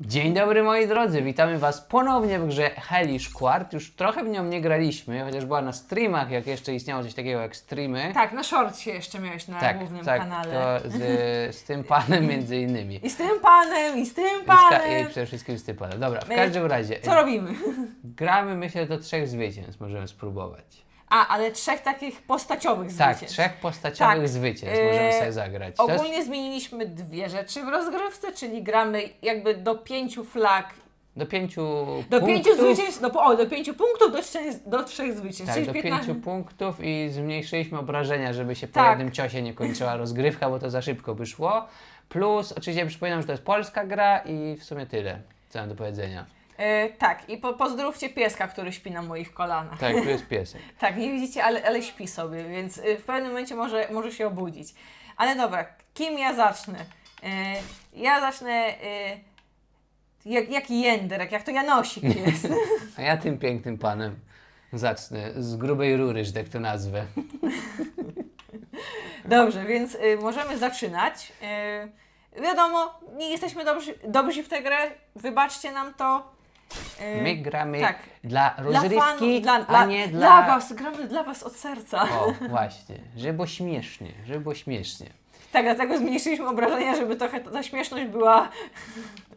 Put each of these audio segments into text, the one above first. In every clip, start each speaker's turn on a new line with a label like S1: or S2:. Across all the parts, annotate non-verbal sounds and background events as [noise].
S1: Dzień dobry moi drodzy, witamy Was ponownie w grze Hellish Quart. Już trochę w nią nie graliśmy, chociaż była na streamach, jak jeszcze istniało coś takiego jak streamy.
S2: Tak, na shortsie jeszcze miałeś na
S1: tak,
S2: głównym
S1: tak,
S2: kanale.
S1: to z, z tym panem między innymi.
S2: I z tym panem, i z tym
S1: I, z
S2: panem.
S1: I przede wszystkim z tym panem. Dobra, w
S2: My-
S1: każdym razie,
S2: Co robimy?
S1: gramy myślę do trzech zwycięstw, możemy spróbować.
S2: A, ale trzech takich postaciowych
S1: Tak,
S2: zwycięstw.
S1: trzech postaciowych
S2: Tak.
S1: zwycięstw
S2: Yy,
S1: możemy sobie zagrać.
S2: Ogólnie zmieniliśmy dwie rzeczy w rozgrywce, czyli gramy jakby do pięciu flag,
S1: do pięciu
S2: do
S1: punktów.
S2: pięciu zwycięstw, do, o, do pięciu punktów, do, trzech- do trzech zwycięstw.
S1: Tak, do
S2: 15
S1: pięciu punktów i zmniejszyliśmy obrażenia, żeby się po
S2: Tak.
S1: jednym ciosie nie kończyła [laughs] rozgrywka, bo to za szybko by szło. Plus, oczywiście przypominam, że to jest polska gra i w sumie tyle, co mam do powiedzenia.
S2: E, tak, i po, pozdrówcie pieska, który śpi na moich kolanach.
S1: Tak, tu jest [laughs] piesek.
S2: Tak, nie widzicie, ale, ale śpi sobie, więc y, w pewnym momencie może, może się obudzić. Ale dobra, kim ja zacznę? Y, ja zacznę y, jak, jak Jędrek, jak to Janosik jest. [laughs]
S1: A ja tym pięknym panem zacznę z grubej rury, że tak to nazwę. [laughs]
S2: Dobrze, więc y, możemy zaczynać. Y, wiadomo, nie jesteśmy dobrzy, dobrzy w tę grę, wybaczcie nam to. Y,
S1: My gramy
S2: tak.
S1: dla
S2: Dla
S1: rozrywki,
S2: fanów, dla,
S1: a
S2: dla,
S1: nie
S2: dla
S1: dla...
S2: was, gramy dla was od serca.
S1: O, właśnie, żeby śmiesznie, żeby śmiesznie.
S2: Tak, dlatego zmniejszyliśmy obrażenia, żeby trochę ta śmieszność była...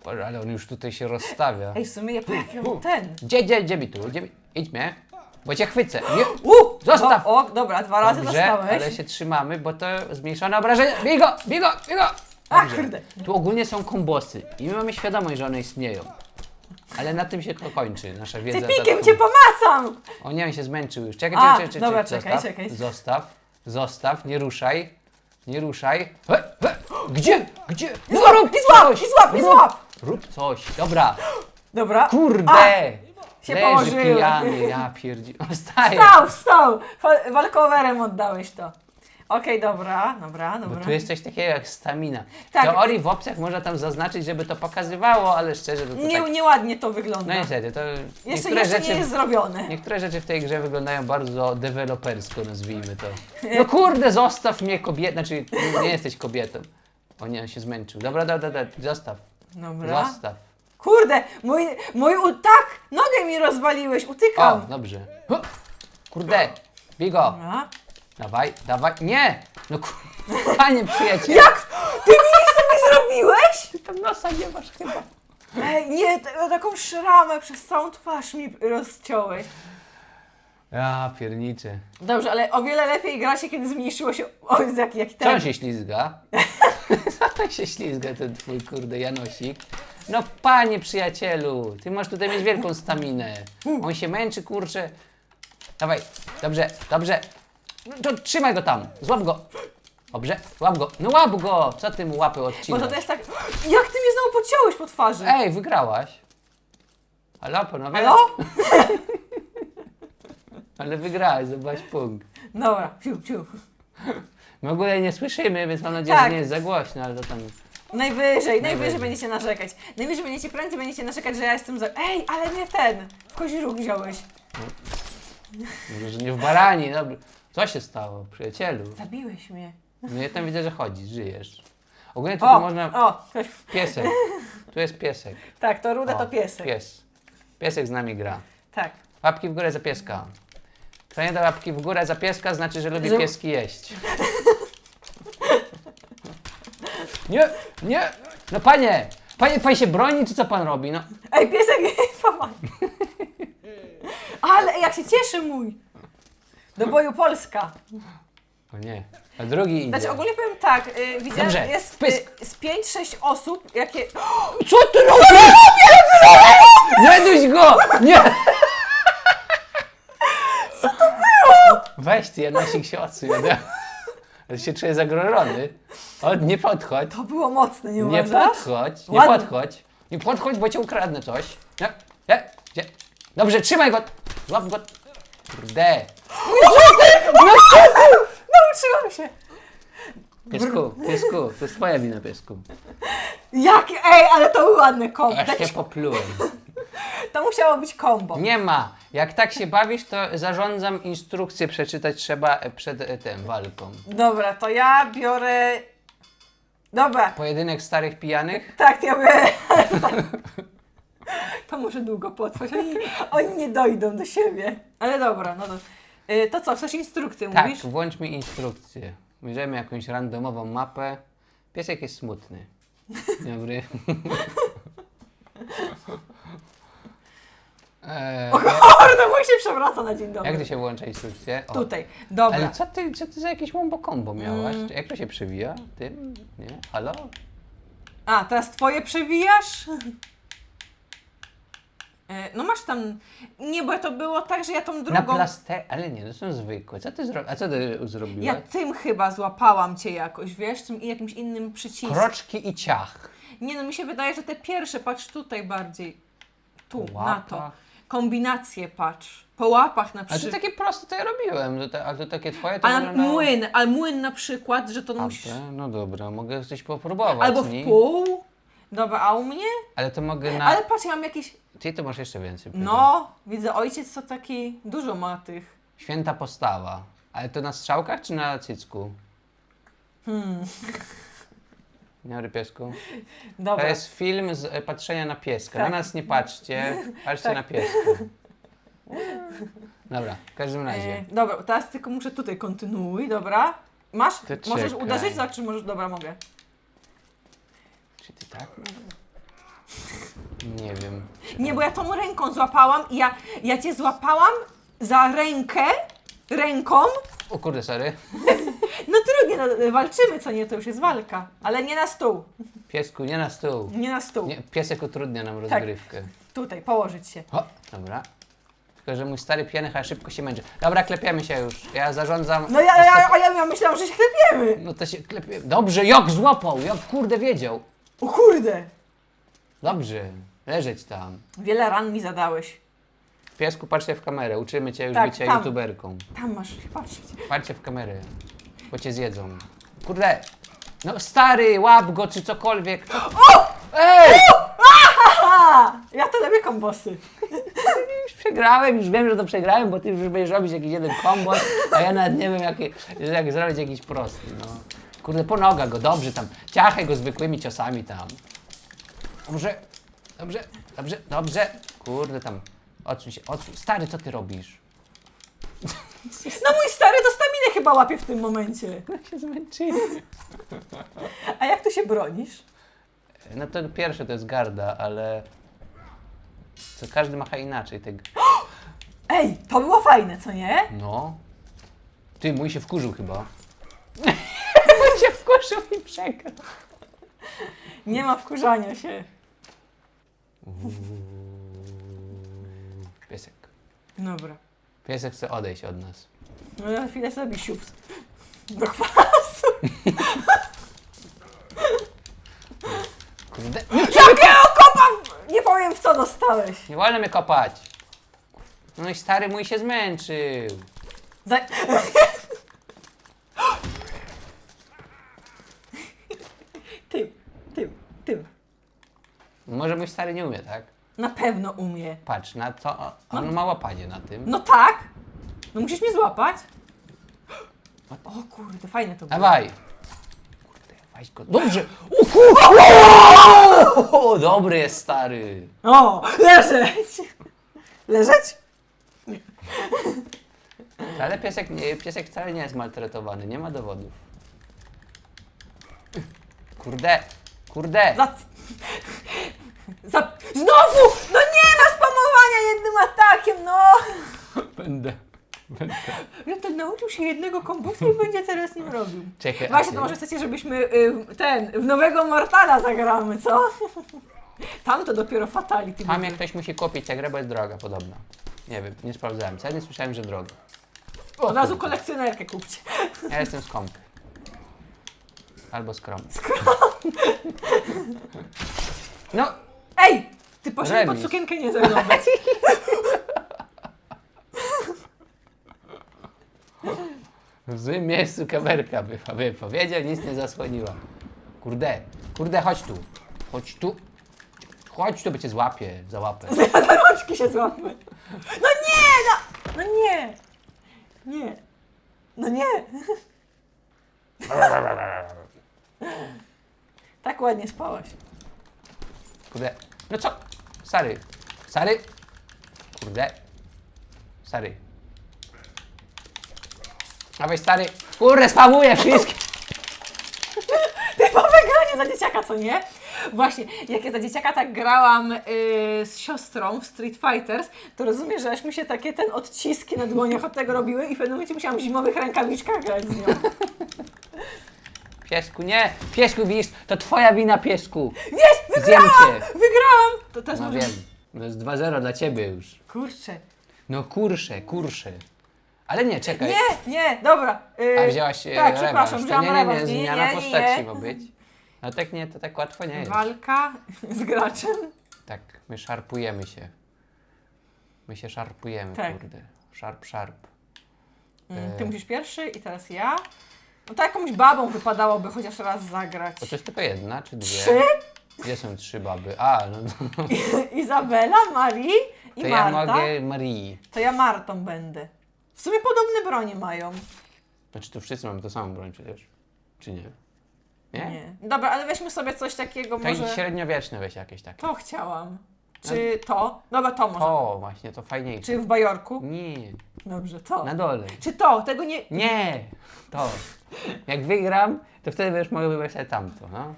S1: Boże, ale on już tutaj się rozstawia.
S2: Ej, w sumie ja mam ten...
S1: Gdzie, gdzie, gdzie mi tu? Gdzie mi... Idź mnie, bo cię chwycę. Nie.
S2: U!
S1: Zostaw!
S2: O, o, dobra, dwa razy
S1: Dobrze,
S2: dostałeś.
S1: ale się trzymamy, bo to zmniejszone obrażenia. Bigo, bigo, bigo!
S2: A,
S1: Dobrze.
S2: kurde.
S1: Tu ogólnie są kombosy i my mamy świadomość, że one istnieją. Ale na tym się to kończy, nasza wiedza.
S2: Ty
S1: na
S2: pikiem
S1: temat-
S2: cię pomacam!
S1: O nie, on się zmęczył już. Czekaj,
S2: A,
S1: czekaj, czekaj.
S2: dobra,
S1: czekaj.
S2: czekaj,
S1: zostaw,
S2: czekaj.
S1: Zostaw, zostaw, nie ruszaj. Nie ruszaj. He, he. Gdzie? Gdzie?
S2: I złap, i złap, i złap, i
S1: Rób-
S2: złap!
S1: Rób coś. Dobra.
S2: Dobra.
S1: Kurde!
S2: się
S1: Leży
S2: położyłem.
S1: pijany, ja pierdzi... O, [laughs] Wstaje.
S2: Stał, stał! Fal- Walkowerem oddałeś to. Okej, dobra, dobra,
S1: Bo
S2: dobra.
S1: tu jest coś takiego jak stamina. W
S2: Tak.
S1: teorii w opcjach można tam zaznaczyć, żeby to pokazywało, ale szczerze to, to
S2: Nie,
S1: tak...
S2: nieładnie to wygląda.
S1: No niestety, to
S2: jeszcze
S1: niektóre,
S2: jeszcze
S1: rzeczy,
S2: nie jest zrobione.
S1: niektóre rzeczy w tej grze wyglądają bardzo dewelopersko, nazwijmy to. [laughs] No kurde, zostaw mnie kobietą, znaczy nie jesteś kobietą. O nie, on się zmęczył. Dobra, dobra, dobra, zostaw,
S2: Dobra.
S1: zostaw.
S2: Kurde, mój, mój u... tak! Nogę mi rozwaliłeś,
S1: O,
S2: utykam.
S1: dobrze. Kurde, bigo,
S2: Dobra.
S1: Dawaj, dawaj, nie! No kurde, [laughs] panie przyjaciel.
S2: Jak? Ty widzisz, co mi zrobiłeś?
S1: Ty tam nosa nie masz chyba.
S2: Ej, nie, t- taką szramę przez całą twarz mi rozciąłeś.
S1: Ja pierniczę.
S2: Dobrze, ale o wiele lepiej gra się, kiedy zmniejszyło się... O, jaki, jaki
S1: Co on
S2: ten...
S1: się ślizga? [laughs] Co on się ślizga, ten twój kurde Janosik? No panie przyjacielu, ty masz tutaj mieć wielką staminę. On się męczy, kurczę. Dawaj, dobrze, dobrze. No to trzymaj go tam, złap go. Dobrze, łap go. No łap go! Co ty mu łapy odcinasz?
S2: to jest tak... Jak ty mnie znowu podciąłeś po twarzy?
S1: Ej, wygrałaś. Halo, panowie?
S2: Halo? [laughs]
S1: Ale wygrałaś, zobacz punkt.
S2: Dobra, ciu, ciu.
S1: My w ogóle nie słyszymy, więc mam nadzieję,
S2: Tak.
S1: że nie jest za głośno, ale to tam...
S2: Najwyżej, najwyżej
S1: Najwyżej.
S2: będziecie narzekać. Najwyżej będziecie prędzej będziecie narzekać, że ja jestem za... Ej, ale mnie ten! W kozi róg wziąłeś.
S1: Może, że nie w barani, dobra. Co się stało, przyjacielu?
S2: Zabiłeś mnie.
S1: No ja tam widzę, że chodzisz, żyjesz. Ogólnie tu, tu
S2: O,
S1: można...
S2: o, ktoś...
S1: Piesek. Tu jest piesek.
S2: Tak, to rude
S1: O,
S2: to piesek.
S1: Pies. Piesek z nami gra.
S2: Tak.
S1: Łapki w górę za pieska. Kto nie da łapki w górę za pieska, znaczy, że lubi
S2: Że-
S1: pieski jeść. [laughs] Nie, nie! No panie! Panie, pan się broni, czy co pan robi? No,
S2: Ej, piesek, [laughs] pomaga. [laughs] Ale jak się cieszy mój. Do boju Polska.
S1: o nie. A drugi idzie.
S2: Znaczy ogólnie powiem tak, y, widziałem,
S1: Dobrze,
S2: jest
S1: pysk.
S2: y, z 5-6 osób, jakie... [gasps]
S1: Co ty robisz? Nie duś go! Nie! Co to było? Weź ty, Janosik się odsuń. ode- Ja się czuję zagrożony. O, nie podchodź.
S2: To było mocne, nie
S1: Nie
S2: uważasz?
S1: podchodź. Nie
S2: Ładnie.
S1: podchodź. Nie podchodź, bo cię ukradnę coś. Nie, nie, gdzie? Dobrze, trzymaj go. Złap go. Kurde.
S2: Nauczyłam się.
S1: Piesku, piesku, to jest twoja wina, piesku.
S2: Jak, ej, ale to był ładny kombo.
S1: Aż się poplułem.
S2: to musiało być kombo.
S1: Nie ma. Jak tak się bawisz, to zarządzam instrukcję przeczytać trzeba e, przed e, tym walką.
S2: Dobra, to ja biorę Dobra,
S1: Pojedynek starych pijanych?
S2: tak, ja mówię. [laughs] To może długo potrwać, oni, oni nie dojdą do siebie. Ale dobra, no to, y, to co, chcesz instrukcję
S1: Tak,
S2: mówisz?
S1: włącz mi instrukcję. Bierzemy jakąś randomową mapę. Piesek jest smutny. Dobry. [laughs] Eee,
S2: Kurde, mój się przewraca na dzień dobry.
S1: jak to się włącza instrukcję? O.
S2: Tutaj, dobra.
S1: Ale co ty, co ty za jakieś łombo kombo miałaś? Jak to się przewija? Tym? Nie? Halo?
S2: A, teraz twoje przewijasz? E, No masz tam. Nie, bo to było tak, że ja tą
S1: Na
S2: drugą.
S1: plaster... Ale nie, to są zwykłe. Co ty zrobiłaś? A co ty zrobiłaś?
S2: Ja tym chyba złapałam cię jakoś, wiesz, tym jakimś innym przyciskiem.
S1: Kroczki i ciach.
S2: Nie no, mi się wydaje, że te pierwsze, patrz tutaj bardziej. Tu, na to. Kombinacje patrz. Po łapach na
S1: A to
S2: przykład.
S1: takie proste to ja robiłem. A to takie twoje to
S2: A na
S1: wyglądało...
S2: młyn, a młyn na przykład, że to
S1: A,
S2: musisz.
S1: te? No dobra, mogę coś popróbować.
S2: Albo w
S1: nie?
S2: pół. Dobra, a u mnie?
S1: Ale to mogę na...
S2: Ale patrz, ja mam jakieś.
S1: Ty to masz jeszcze więcej.
S2: No, widzę, ojciec to taki. Dużo ma tych.
S1: Święta postawa. Ale to na strzałkach czy na cycku?
S2: Hmm.
S1: Dobry piesku. To
S2: Dobra.
S1: jest film z e, patrzenia na pieska. Na
S2: Tak.
S1: nas nie patrzcie, [laughs] patrzcie na pieska. Dobra, w każdym razie.
S2: E, dobra, teraz tylko muszę tutaj kontynuuj, dobra? Masz?
S1: To
S2: Możesz
S1: czekaj.
S2: uderzyć, tak? Czy możesz? Dobra, mogę.
S1: Czy ty tak? Nie wiem.
S2: Nie, bo ja tą ręką złapałam i ja, ja cię złapałam za rękę, ręką.
S1: O kurde, sorry.
S2: No trudnie, no, walczymy, co nie, to już jest walka. Ale nie na stół,
S1: Piesku, nie na stół.
S2: nie na stół.
S1: Nie, piesek utrudnia nam
S2: Tak.
S1: rozgrywkę.
S2: Tutaj, położyć się.
S1: O, dobra. Tylko, że mój stary chyba szybko się męczy. Dobra, klepiemy się już. Ja zarządzam.
S2: No ja, ja, ja, ja myślałam, że się klepiemy.
S1: No to się klepie. Dobrze, jak złapał, jak kurde wiedział.
S2: O kurde.
S1: Dobrze, leżeć tam.
S2: Wiele ran mi zadałeś.
S1: Piesku, patrzcie w kamerę. Uczymy cię już
S2: Tak,
S1: bycia
S2: tam.
S1: youtuberką.
S2: Tam masz się patrzeć.
S1: Patrzcie w kamerę, bo cię zjedzą. Kurde, no stary, łap go czy cokolwiek. Ej!
S2: A, ja to lubię kombosy. [laughs]
S1: Już przegrałem, już wiem, że to przegrałem, bo ty już będziesz robić jakiś jeden kombo, a ja nawet nie wiem, jak, jak zrobić jakiś prosty, no. Kurde, po nogach go, dobrze tam, ciachaj go zwykłymi ciosami tam. Dobrze, dobrze, dobrze, dobrze. Kurde tam, odsuń się, odsuń. Stary, co ty robisz? [laughs]
S2: No mój stary to staminę chyba łapie w tym momencie.
S1: Jak [laughs] się zmęczyli.
S2: A jak ty się bronisz?
S1: No to pierwsze to jest garda, ale... Co każdy macha inaczej tego. [gasps]
S2: Ej, to było fajne, co nie?
S1: No. Ty, mój się wkurzył chyba. [laughs] i przegrał.
S2: Nie ma wkurzania się.
S1: Piesek.
S2: Dobra.
S1: Piesek chce odejść od nas.
S2: No na chwilę sobie siups. Do kwasu.
S1: Kurde.
S2: Jakiego kopa! Nie powiem w co dostałeś.
S1: Nie wolno mnie kopać. No i stary mój się zmęczył.
S2: Za... Tym, tym, tym.
S1: Może mój stary nie umie, tak?
S2: Na pewno umie.
S1: Patrz, na to. On ma łapanie na tym.
S2: No tak. No musisz mnie złapać. O kurde, fajne to było.
S1: Dawaj. Kurde, weź go. Dobrze. O, dobry jest stary.
S2: O, leżeć. Leżeć?
S1: Ale piesek, nie, piesek wcale nie jest maltretowany, nie ma dowodów. Kurde, kurde.
S2: Za... Za... Znowu! No nie ma spamowania jednym atakiem, no!
S1: Będę.
S2: Ja ten nauczył się jednego kombusu i będzie teraz nim robił.
S1: Czekaj, a
S2: Właśnie,
S1: ty?
S2: to może chcecie, żebyśmy y, ten, w nowego Mortala zagramy, co? Tam to dopiero Fatality
S1: Tam
S2: będzie.
S1: jak ktoś musi kupić tę grę, bo jest droga podobno. Nie wiem, nie sprawdzałem. Nie słyszałem, że droga.
S2: Od razu kolekcjonerkę kupcie.
S1: Ja jestem skąpy. Albo skromny. No,
S2: Ej! Ty poszedł pod sukienkę nie zaglądać.
S1: w złym miejscu kamerka by wypowiedział, nic nie zasłoniła. Kurde, kurde, chodź tu. Chodź tu. Chodź tu, by cię złapie, [laughs] za łapę.
S2: Za rączki się złapmy. No nie! No, no nie! Nie. No nie. [laughs] ładnie spałaś.
S1: Kurde. No co? Stary. Stary. Kurde. Stary. Dawaj stary. Kurde, spamuję wszystkie. [laughs]
S2: Typowe granie za dzieciaka, co nie? Właśnie, jak ja za dzieciaka tak grałam yy, z siostrą w Street Fighters, to rozumiem, że aż mi się takie ten odciski na dłoniach od tego robiły i w pewnym momencie musiałam w zimowych rękawiczkach grać z nią.
S1: Piesku, nie. Piesku, widzisz, to twoja wina, piesku.
S2: Jest!
S1: Zjem
S2: Wygrałam!
S1: cię.
S2: Wygrałam! To teraz
S1: No
S2: może...
S1: wiem. To jest 2-0 dla ciebie już.
S2: Kurczę.
S1: No kursze, kursze. Ale nie, czekaj.
S2: Nie, nie, dobra. Yy,
S1: A wzięłaś e,
S2: Tak,
S1: rewanż.
S2: przepraszam,
S1: To
S2: wzięłam
S1: nie, nie, nie,
S2: rewanż.
S1: zmiana
S2: nie,
S1: postaci
S2: nie.
S1: ma być. No tak nie, to tak łatwo nie jest.
S2: Walka [laughs] z graczem.
S1: Tak, my szarpujemy się. My się szarpujemy,
S2: Tak.
S1: kurde. Szarp, szarp.
S2: Mm,
S1: E.
S2: Ty musisz pierwszy i teraz ja. No to jakąś babą wypadałoby chociaż raz zagrać.
S1: Bo to jest tylko jedna, czy dwie?
S2: Trzy?
S1: Gdzie są trzy baby? A, no [laughs]
S2: Izabela, Marii i
S1: to ja
S2: Marta.
S1: mogę Marii.
S2: To ja Martą będę. W sumie podobne bronie mają.
S1: Znaczy tu wszyscy mamy to samą broń przecież. Czy nie? Nie?
S2: Dobra, ale weźmy sobie coś takiego
S1: To
S2: może...
S1: średniowieczne weź jakieś takie.
S2: To chciałam. Czy to? Dobra, to może.
S1: O, właśnie, to fajniejsze.
S2: Czy w Bajorku?
S1: Nie,
S2: Dobrze, to.
S1: na dole.
S2: Czy to? Tego nie...
S1: Nie, to. Jak wygram, to wtedy będziesz mogę wybrać sobie tamto, no.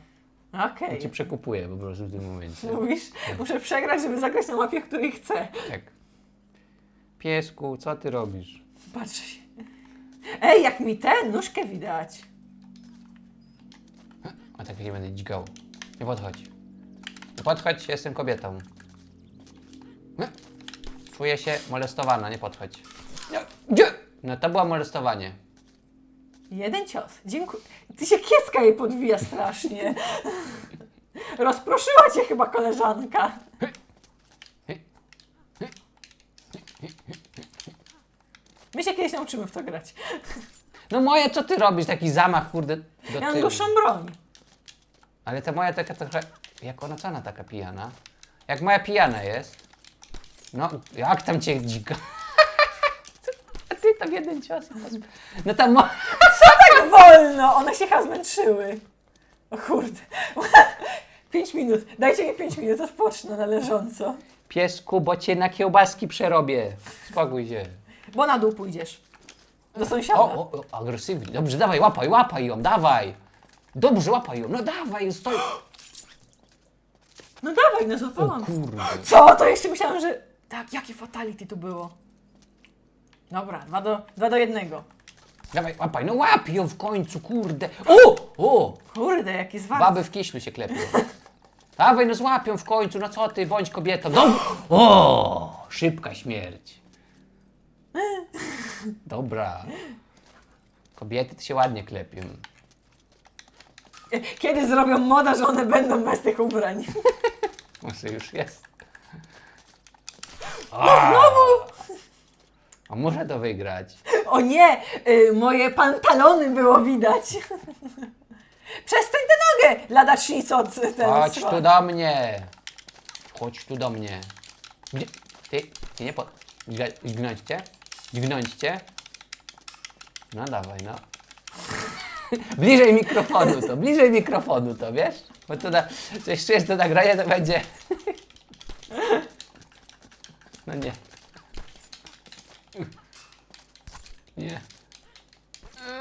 S2: Okej.
S1: Ci przekupuję po prostu w tym momencie.
S2: Mówisz, muszę przegrać, żeby zagrać na mapie, której chcę.
S1: Tak. Piesku, co ty robisz?
S2: Patrzę się. Ej, jak mi ten nóżkę widać.
S1: A tak nie będę dźgał. Nie podchodź. Nie podchodź, jestem kobietą. Nie. Czuję się molestowana, nie podchodź. Nie. Gdzie? No to było molestowanie.
S2: Jeden cios. Dziękuję. Ty się kieska jej podwija strasznie. Rozproszyła cię chyba koleżanka. My się kiedyś nauczymy w to grać.
S1: No moje, co ty robisz? Taki zamach, kurde, do
S2: Ja mam
S1: tyłu.
S2: dłuższą broń.
S1: Ale ta moja taka trochę... Jak ona, co ona taka pijana? Jak moja pijana jest? No, jak tam cię dzika? [laughs] A ty tam jeden cios. i pozb- No tam... Mo- [laughs]
S2: Tak wolno! One się chyba zmęczyły. O kurde. [laughs] Pięć minut. Dajcie mi pięć minut, odpocznę należąco.
S1: Piesku, bo cię na kiełbaski przerobię. Spokój się.
S2: Bo na dół pójdziesz. Do sąsiada.
S1: O, o, o, agresywnie. Dobrze, dawaj, łapaj, łapaj ją, dawaj. Dobrze, łapaj ją. No dawaj, stoi.
S2: No dawaj, no
S1: O
S2: złapałam.
S1: kurde.
S2: Co? To jeszcze myślałam, że... Tak, jakie fatality tu było. Dobra, dwa do, dwa do jednego.
S1: Dawaj, łapaj, no łap ją w końcu, kurde. O, o,
S2: Kurde, jaki zwarty.
S1: baby w kiślu się klepią. Dawaj, no złapią w końcu, no co ty, bądź kobietą. Dob o, szybka śmierć. Dobra. Kobiety to się ładnie klepią.
S2: Kiedy zrobią moda, że one będą bez tych ubrań? [laughs]
S1: Może już jest. No znowu! A muszę to wygrać.
S2: O nie, y, moje pantalony było widać. [laughs] Przestań tę nogę, lada od ten
S1: Chodź
S2: swa-
S1: tu do mnie. Chodź tu do mnie. Gdzie? Ty, ty nie pod... Dźga- Dźgnąć cię? Dźgnąć cię? No dawaj, no. [laughs] bliżej mikrofonu to, bliżej mikrofonu to, wiesz? Bo to na, coś czujesz to nagranie, to będzie... [laughs] no. Nie.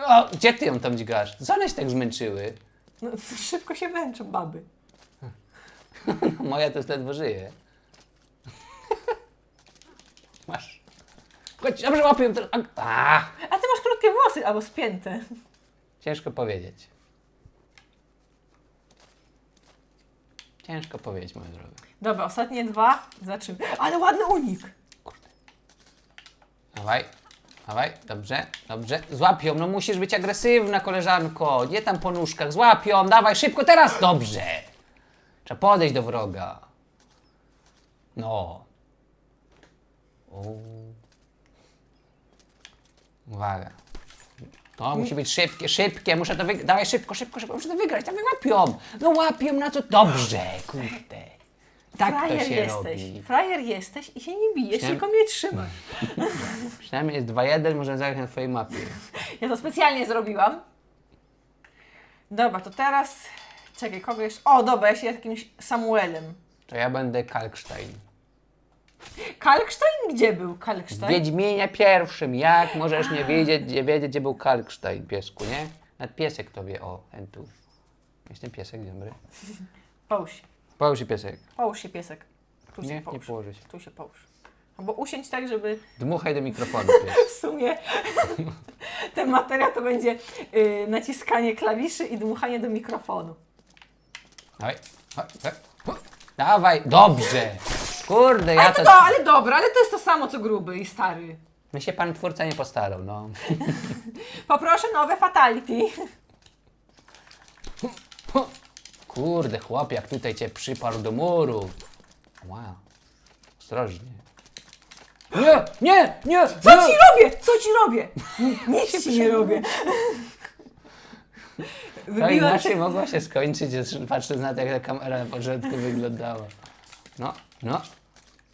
S1: O, gdzie ty ją tam dźgasz? Co one się tak zmęczyły?
S2: No, szybko się męczą baby. [laughs]
S1: Moja to już ledwo żyje. [laughs] Masz. Chodź, dobrze łapię. teraz. A,
S2: A ty masz krótkie włosy albo spięte.
S1: ciężko powiedzieć. Ciężko powiedzieć, moja droga.
S2: Dobra, ostatnie dwa. Zaczym. Ale ładny unik.
S1: Dawaj, dawaj, dobrze, dobrze. Złap ją, no musisz być agresywna, koleżanko. Nie tam po nóżkach, złap ją, dawaj, szybko, teraz, dobrze. Trzeba podejść do wroga. No. O. Uwaga. To musi być szybkie, szybkie, muszę to wygrać. Dawaj szybko, szybko, szybko, muszę to wygrać, dawaj łapią. No łapią na co? Dobrze, kurde. Tak to
S2: Frajer
S1: się
S2: jesteś.
S1: robi.
S2: Frajer jesteś i się nie bijesz, tylko mnie trzymasz. [laughs]
S1: Przynajmniej jest 2-1, możemy zagrać na twojej mapie.
S2: Ja to specjalnie zrobiłam. Dobra, to teraz Czekaj, kogo jeszcze? O, dobra, ja się jakimś Samuelem.
S1: To ja będę Kalkstein.
S2: Kalkstein? Gdzie był
S1: W
S2: Kalkstein?
S1: Wiedźminie pierwszym. Jak możesz nie wiedzieć, nie wiedzieć, gdzie był Kalkstein, piesku, nie? Nawet piesek to wie. O, ten tu. Jestem piesek, dobry.
S2: Połóż się.
S1: Połóż się piesek.
S2: Połóż się, piesek. Tu się
S1: Nie, nie
S2: połóż.
S1: położę się.
S2: Tu się połóż. Albo usiądź tak, żeby
S1: Dmuchaj do mikrofonu, pies. [laughs]
S2: w sumie [laughs] ten materiał to będzie y, naciskanie klawiszy i dmuchanie do mikrofonu.
S1: Dawaj. Chodź, chodź, chodź. Dawaj, dobrze. Kurde, ja
S2: Ale
S1: to...
S2: to, do, ale dobra, ale to jest to samo co gruby i stary.
S1: My się pan twórca nie postarał, no. [laughs]
S2: Poproszę nowe fatality.
S1: Kurde, chłop, jak tutaj cię przyparł do muru. Wow. Ostrożnie. Nie, nie, nie!
S2: Co ci robię? Co ci robię? [laughs] Nic ci nie robię. [laughs]
S1: To inaczej mogło się skończyć, że- patrząc na to, jak ta kamera na początku wyglądała. No, no.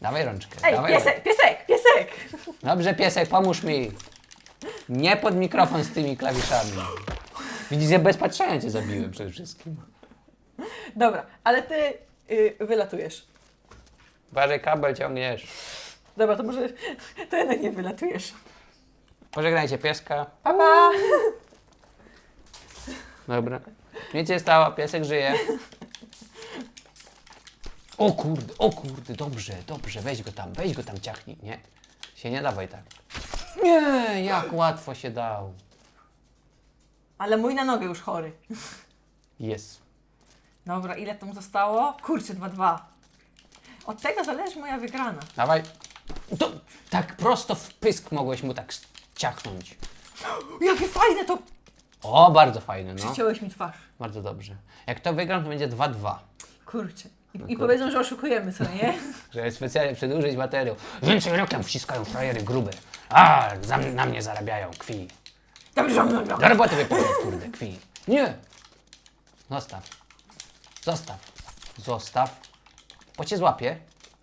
S1: Dawaj rączkę.
S2: Ej,
S1: dawaj
S2: piesek, piesek, piesek!
S1: Dobrze, piesek, pomóż mi. Nie pod mikrofon z tymi klawiszami. Widzisz, ja bez patrzenia cię zabiłem przede wszystkim.
S2: Dobra, ale ty y, wylatujesz.
S1: Uważaj, kabel ciągniesz.
S2: Dobra, to może to jednak nie wylatujesz.
S1: Pożegnajcie pieska.
S2: Pa, pa.
S1: Dobra. Nic się stało, piesek żyje. O kurde, o kurde, dobrze, dobrze, weź go tam, weź go tam, ciachnij, nie? Się nie dawaj tak. Nie, jak łatwo się dał.
S2: Ale mój na nogę już chory.
S1: Jest.
S2: Dobra, ile tam zostało? Kurczę, 2-2. Od tego zależy moja wygrana.
S1: Dawaj. To tak prosto w pysk mogłeś mu tak ciachnąć. [gasps]
S2: Jakie fajne to!
S1: O, bardzo fajne, no.
S2: Przyciąłeś mi twarz.
S1: Bardzo dobrze. Jak to wygram, to będzie 2-2.
S2: Kurczę. I,
S1: No
S2: I powiedzą, że oszukujemy, co nie? [laughs]
S1: Żeby specjalnie przedłużyć materiał. Więcej rokiem wciskają frajery grube. A, za, na mnie zarabiają, kwi.
S2: Dobrze.
S1: Do roboty wypowiedź, kurde, kwi. Nie! Zostaw. Zostaw. Zostaw. Bo cię złapię.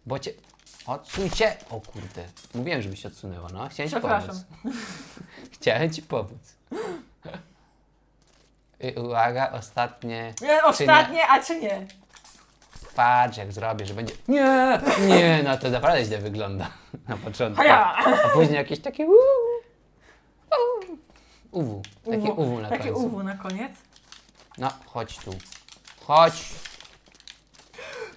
S1: Bo cię... Odsuńcie! O kurde. Mówiłem, żebyś się odsunęła, no. Chciałem ci
S2: Przepraszam.
S1: pomóc. [laughs] Chciałem ci pomóc. I uwaga, ostatnie...
S2: Nie, Ostatnie, a czy nie?
S1: Patrz, jak zrobię, że będzie... Nie! Nie, no to naprawdę źle wygląda. [laughs] Na początku.
S2: Haja!
S1: A później jakieś takie... uuu, uuu. Uwu. Takie uwu na
S2: Takie
S1: końcu.
S2: uwu na koniec.
S1: No, chodź tu. Chodź.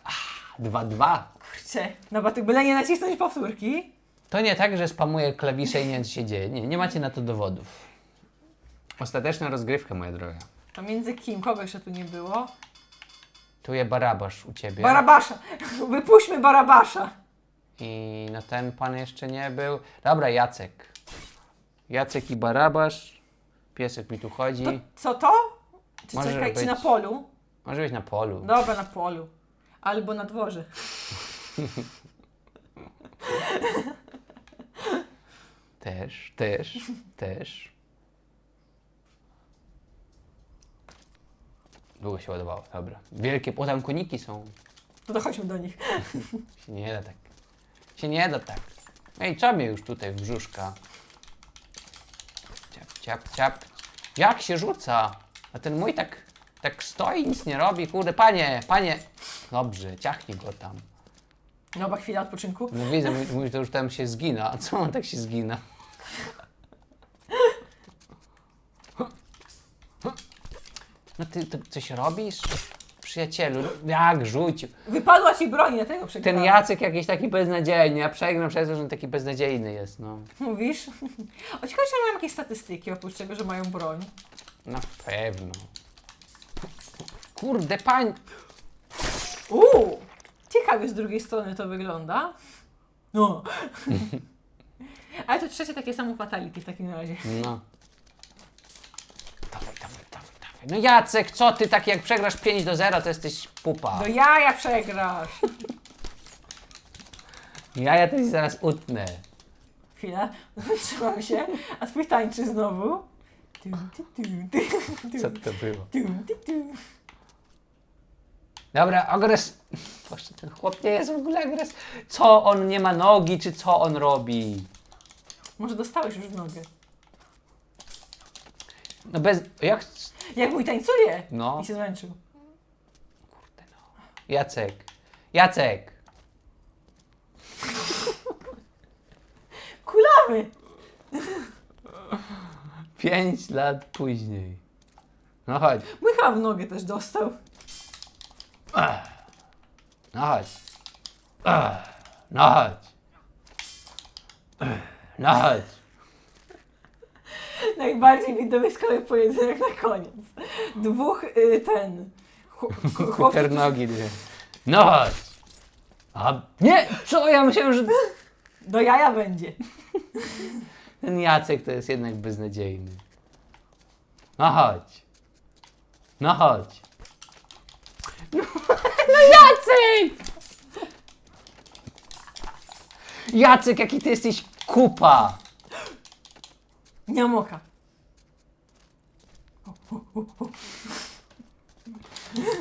S1: Ah, Dwa, dwa.
S2: Kurczę, no bo ty byle nie nacisnąć powtórki.
S1: To nie tak, że spamuję klawisze i nie wiem, co się dzieje. Nie, nie macie na to dowodów. Ostateczna rozgrywka, moja droga.
S2: To między kim? Kogo jeszcze tu nie było?
S1: Tu je Barabasz u ciebie.
S2: Barabasza! [laughs] Wypuśćmy Barabasza!
S1: I no ten pan jeszcze nie był. Dobra, Jacek. Jacek i Barabasz. Piesek mi tu chodzi.
S2: To, co to? Czy
S1: Może
S2: czekaj, czy
S1: być.
S2: na polu?
S1: Może być na polu.
S2: Dobra, na polu. Albo na dworze. [laughs]
S1: Też, też, też. Długo się ładowało, dobra. Wielkie, o tam koniki są.
S2: No to chodźmy do nich. [laughs]
S1: Się nie da tak. Się nie da tak. Ej, co mnie już tutaj w brzuszka? Ciap, ciap, ciap. Jak się rzuca? A ten mój tak, tak stoi, nic nie robi. Kurde, panie, panie. Dobrze, ciachnij go tam.
S2: Nowa chwila odpoczynku.
S1: No widzę, mój, mój to już tam się zgina. A co on tak się zgina? No ty, ty coś robisz? Przyjacielu, no jak rzucił?
S2: Wypadła ci broń, dlatego przegrałam.
S1: Ten Jacek jakiś taki beznadziejny, ja przegram przez to, że on taki beznadziejny jest, no.
S2: Mówisz? O, ciekawe, czy mają jakieś statystyki oprócz tego, że mają broń.
S1: Na pewno. Kurde, pań...
S2: Uuu! Ciekawie z drugiej strony to wygląda. No. [laughs] Ale to trzecie takie samo fatality w takim razie.
S1: No. Dawaj, dawaj, dawaj, dawaj. No Jacek, co ty, tak jak przegrasz 5 do 0, to jesteś pupa.
S2: Do jaja przegrasz. [laughs]
S1: Ja, ja ci zaraz utnę.
S2: Chwila, [laughs] zatrzymam się, a twój tańczy znowu.
S1: Co to było? Dobra, agres... [laughs] Boże, ten chłop nie jest w ogóle agres... Co on nie ma nogi, czy co on robi?
S2: Może dostałeś już w nogę.
S1: No bez... Jak...
S2: Jak mój tańcuje?
S1: No.
S2: I się zmęczył.
S1: Jacek. Jacek. [laughs]
S2: Kulamy!
S1: Pięć lat później. No chodź.
S2: Mój chyba w nogę też dostał.
S1: No chodź. No chodź. No chodź.
S2: Najbardziej widowiskowy pojedynek na koniec. Dwóch, y, ten... chł- [laughs] chłopców,
S1: Kuternogi dwie. No chodź. A nie, co? Ja myślałem, że
S2: Do jaja będzie.
S1: ten Jacek to jest jednak beznadziejny. No chodź. No chodź. No, no Jacek! Jacek, jaki ty jesteś kupa!
S2: Nie mam oka.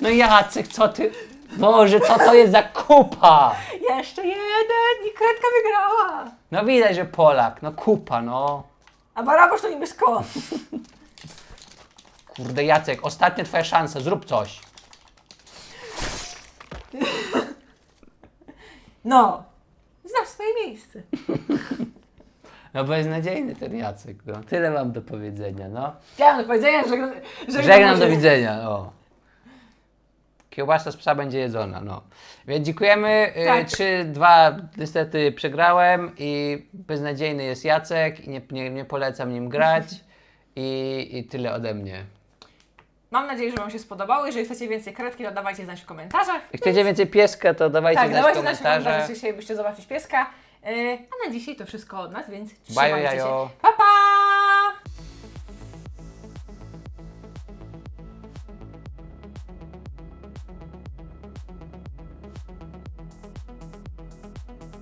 S1: No Jacek, co ty... Boże, co to jest za kupa?
S2: Jeszcze jeden i kredka wygrała.
S1: No widać, że Polak, no kupa, no.
S2: A Barabosz to niby skąd?
S1: Kurde Jacek, ostatnia twoja szansa, zrób coś. [laughs]
S2: No. Znasz swoje miejsce. [laughs]
S1: No beznadziejny ten Jacek, no. Tyle mam do powiedzenia, no.
S2: Ja mam do powiedzenia, że... że
S1: Żegnam, do widzenia, no. Kiełbasa z psa będzie jedzona, no. Więc dziękujemy. Y,
S2: Tak.
S1: 3-2 niestety przegrałem i beznadziejny jest Jacek i nie, nie, nie polecam nim grać. [laughs] I, I tyle ode mnie.
S2: Mam nadzieję, że Wam się spodobało. Jeżeli chcecie więcej kredki, to dawajcie znać w komentarzach.
S1: Jak chcecie więcej pieska, to dawajcie
S2: Tak,
S1: znać w
S2: dawajcie znać w
S1: komentarzach.
S2: komentarzach, jeśli chcielibyście zobaczyć pieska. Yy, a na dzisiaj to wszystko od nas, więc trzymajcie
S1: jajo.
S2: się. Pa, pa!